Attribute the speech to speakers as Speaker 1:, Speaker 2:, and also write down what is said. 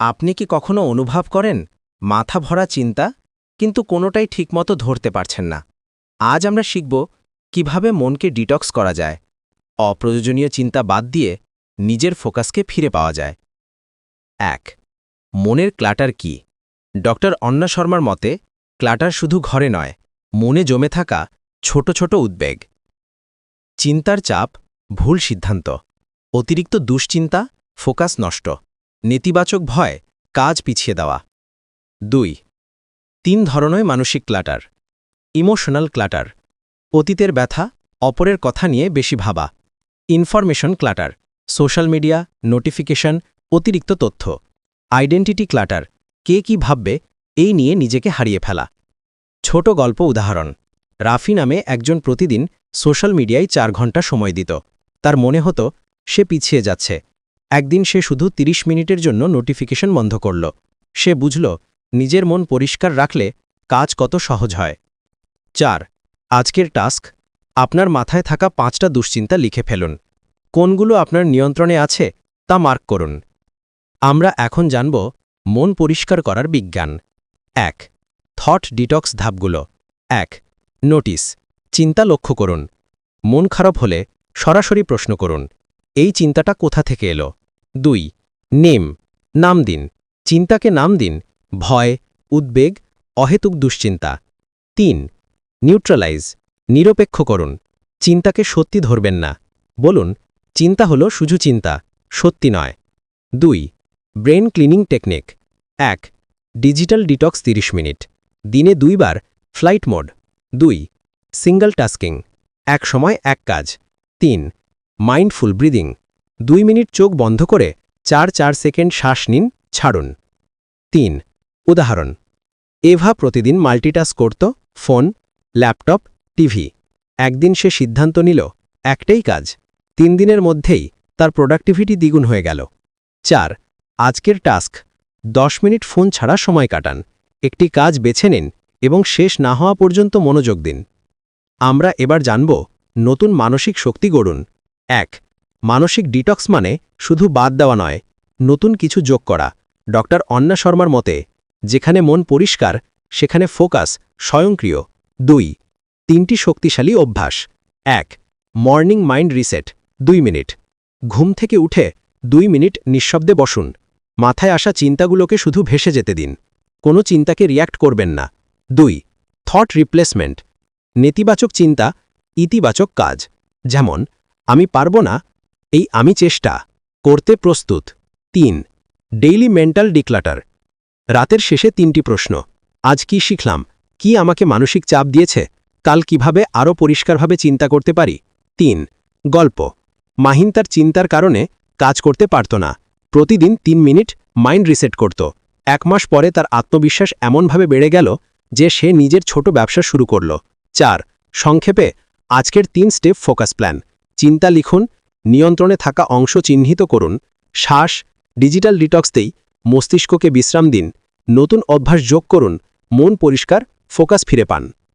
Speaker 1: আপনি কি কখনো অনুভব করেন, মাথা ভরা চিন্তা, কিন্তু কোনোটাই ঠিকমতো ধরতে পারছেন না? আজ আমরা শিখব, কীভাবে মনকে ডিটক্স করা যায়। অপ্রয়োজনীয় চিন্তা বাদ দিয়ে, নিজের ফোকাসকে ফিরে পাওয়া যায়। এক, মনের ক্লাটার কি? ডক্টর অন্না শর্মার মতে, ক্লাটার শুধু ঘরে নয়, মনে জমে থাকা ছোট ছোট উদ্বেগ। চিন্তার চাপ, ভুল সিদ্ধান্ত, অতিরিক্ত দুশ্চিন্তা, ফোকাস নষ্ট। নেতিবাচক ভয়, কাজ পিছিয়ে দেওয়া। দুই, তিন ধরনের মানসিক ক্লাটার। Emotional clutter. অতীতের ব্যথা, অপরের কথা নিয়ে বেশি ভাবা। Information clutter. Social media, notification, অতিরিক্ত তথ্য। Identity clutter. কে কি ভাববে, এই নিয়ে নিজেকে হারিয়ে ফেলা। ছোট গল্প উদাহরণ। রাফি নামে একজন প্রতিদিন সোশ্যাল মিডিয়ায় চার ঘণ্টা সময় দিত। তার মনে হতো, সে পিছিয়ে যাচ্ছে। একদিন সে শুধু ৩০ মিনিটের জন্য নোটিফিকেশন বন্ধ করল। সে বুঝল, নিজের মন পরিষ্কার রাখলে কাজ কত সহজ হয়। চার, আজকের টাস্ক, আপনার মাথায় থাকা পাঁচটা দুশ্চিন্তা লিখে ফেলুন। কোনগুলো আপনার নিয়ন্ত্রণে আছে তা মার্ক করুন। আমরা এখন জানব মন পরিষ্কার করার বিজ্ঞান। এক, থট ডিটক্স ধাপগুলো। এক, নোটিস, চিন্তা লক্ষ্য করুন। মন খারাপ হলে সরাসরি প্রশ্ন করুন, এই চিন্তাটা কোথা থেকে এলো? দুই, নেম, নাম দিন। চিন্তাকে নাম দিন, ভয়, উদ্বেগ, অহেতুক দুশ্চিন্তা। তিন, নিউট্রালাইজ, নিরপেক্ষ করুন। চিন্তাকে সত্যি ধরবেন না। বলুন, চিন্তা হলো শুধু চিন্তা, সত্যি নয়। দুই, ব্রেন ক্লিনিং টেকনিক। এক, ডিজিটাল ডিটক্স 30 মিনিট। দিনে দুইবার ফ্লাইট মোড। দুই, সিঙ্গল টাস্কিং। এক সময় এক কাজ। তিন, মাইন্ডফুল ব্রিদিং। দুই মিনিট চোখ বন্ধ করে চার চার সেকেন্ড শ্বাস নিন, ছাড়ুন। তিন, উদাহরণ। এভা প্রতিদিন মাল্টিটাস্ক করত, ফোন, ল্যাপটপ, টিভি। একদিন সে সিদ্ধান্ত নিল, একটাই কাজ। তিন দিনের মধ্যেই তার প্রোডাক্টিভিটি দ্বিগুণ হয়ে গেল। চার, আজকের টাস্ক, দশ মিনিট ফোন ছাড়া সময় কাটান। একটি কাজ বেছে নিন এবং শেষ না হওয়া পর্যন্ত মনোযোগ দিন। আমরা এবার জানব, নতুন মানসিক শক্তি গড়ুন। এক মানসিক ডিটক্স মানে শুধু বাদ দেওয়া নয়, নতুন কিছু যোগ করা। ডক্টর অন্না শর্মার মতে, যেখানে মন পরিষ্কার, সেখানে ফোকাস, স্বয়ংক্রিয়। দুই, তিনটি শক্তিশালী অভ্যাস। এক, মর্নিং মাইন্ড রিসেট, দুই মিনিট। ঘুম থেকে উঠে দুই মিনিট নিঃশব্দে বসুন। মাথায় আসা চিন্তাগুলোকে শুধু ভেসে যেতে দিন। কোনো চিন্তাকে রিয়্যাক্ট করবেন না। দুই, থট রিপ্লেসমেন্ট। নেতিবাচক চিন্তা, ইতিবাচক কাজ। যেমন, আমি পারব না এই আমি চেষ্টা করতে প্রস্তুত। তিন, ডেইলি মেন্টাল ডিক্লাটার। রাতের শেষে তিনটি প্রশ্ন। আজ কি শিখলাম? কি আমাকে মানসিক চাপ দিয়েছে? কাল কীভাবে আরও পরিষ্কারভাবে চিন্তা করতে পারি? তিন, গল্প। মাহিন তার চিন্তার কারণে কাজ করতে পারত না। প্রতিদিন তিন মিনিট মাইন্ড রিসেট করত। এক মাস পরে তার আত্মবিশ্বাস এমনভাবে বেড়ে গেল যে সে নিজের ছোট ব্যবসা শুরু করল। চার, সংক্ষেপে আজকের তিন স্টেপ ফোকাস প্ল্যান। চিন্তা লিখুন নিয়ন্ত্রণে থাকা অংশ চিহ্নিত করুন। শ্বাস, ডিজিটাল ডিটক্সতেই মস্তিষ্ককে বিশ্রাম দিন। নতুন অভ্যাস যোগ করুন। মন পরিষ্কার, ফোকাস ফিরে পান।